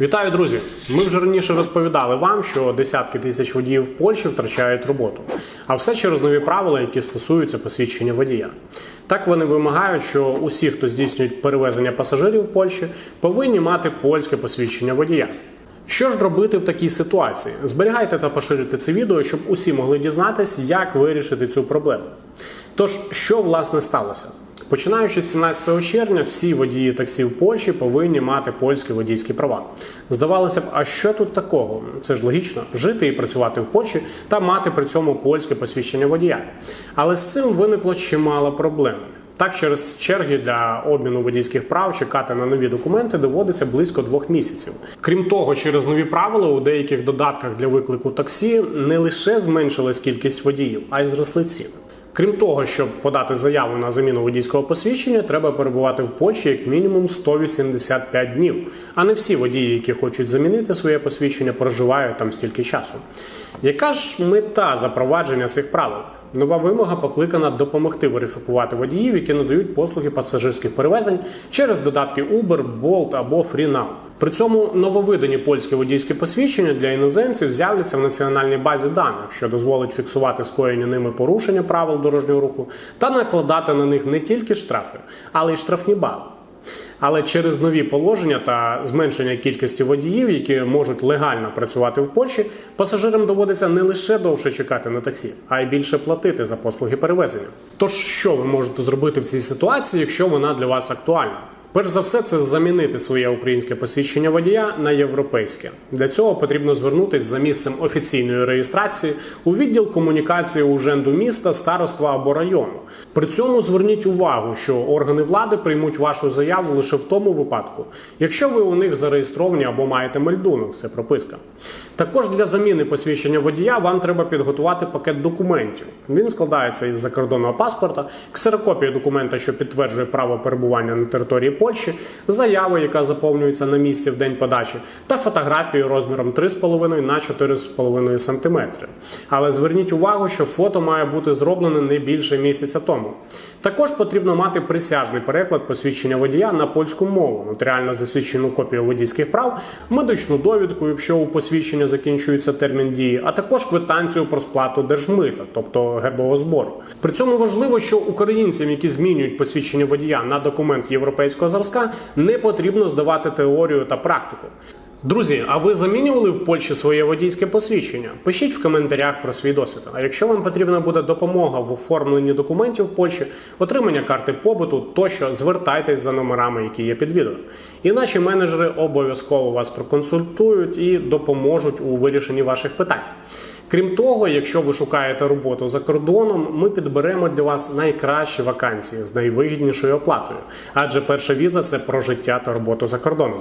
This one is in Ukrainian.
Вітаю, друзі! Ми вже раніше розповідали вам, що десятки тисяч водіїв в Польщі втрачають роботу, а все через нові правила, які стосуються посвідчення водія. Так вони вимагають, що усі, хто здійснюють перевезення пасажирів в Польщі, повинні мати польське посвідчення водія. Що ж робити в такій ситуації? Зберігайте та поширюйте це відео, щоб усі могли дізнатись, як вирішити цю проблему. Тож, що власне сталося? Починаючи з 17 червня, всі водії таксі в Польщі повинні мати польські водійські права. Здавалося б, а що тут такого? Це ж логічно жити і працювати в Польщі та мати при цьому польське посвідчення водія. Але з цим виникло чимало проблем. Так, через черги для обміну водійських прав чекати на нові документи доводиться близько двох місяців. Крім того, через нові правила у деяких додатках для виклику таксі не лише зменшилась кількість водіїв, а й зросли ціни. Крім того, щоб подати заяву на заміну водійського посвідчення, треба перебувати в Польщі як мінімум 185 днів. А не всі водії, які хочуть замінити своє посвідчення, проживають там стільки часу. Яка ж мета запровадження цих правил? Нова вимога покликана допомогти верифікувати водіїв, які надають послуги пасажирських перевезень через додатки Uber, Bolt або FreeNow. При цьому нововидані польські водійські посвідчення для іноземців з'являться в національній базі даних, що дозволить фіксувати скоєні ними порушення правил дорожнього руху та накладати на них не тільки штрафи, але й штрафні бали. Але через нові положення та зменшення кількості водіїв, які можуть легально працювати в Польщі, пасажирам доводиться не лише довше чекати на таксі, а й більше платити за послуги перевезення. Тож, що ви можете зробити в цій ситуації, якщо вона для вас актуальна? Перш за все, це замінити своє українське посвідчення водія на європейське. Для цього потрібно звернутися за місцем офіційної реєстрації у відділ комунікації уженду міста, староства або району. При цьому зверніть увагу, що органи влади приймуть вашу заяву лише в тому випадку, якщо ви у них зареєстровані або маєте мельдунок, це прописка. Також для заміни посвідчення водія вам треба підготувати пакет документів. Він складається із закордонного паспорта, ксерокопії документа, що підтверджує право перебування на території Польщі, заяви, яка заповнюється на місці в день подачі, та фотографії розміром 3,5 на 4,5 см. Але зверніть увагу, що фото має бути зроблене не більше місяця тому. Також потрібно мати присяжний переклад посвідчення водія на польську мову, нотаріально засвідчену копію водійських прав, медичну довідку, якщо у посвідчення закінчується термін дії, а також квитанцію про сплату держмита, тобто гербового збору. При цьому важливо, що українцям, які змінюють посвідчення водія на документ європейського зразка, не потрібно здавати теорію та практику. Друзі, а ви замінювали в Польщі своє водійське посвідчення? Пишіть в коментарях про свій досвід. А якщо вам потрібна буде допомога в оформленні документів в Польщі, отримання карти побуту, тощо звертайтесь за номерами, які є під відео. І наші менеджери обов'язково вас проконсультують і допоможуть у вирішенні ваших питань. Крім того, якщо ви шукаєте роботу за кордоном, ми підберемо для вас найкращі вакансії з найвигіднішою оплатою, адже перша віза це про життя та роботу за кордоном.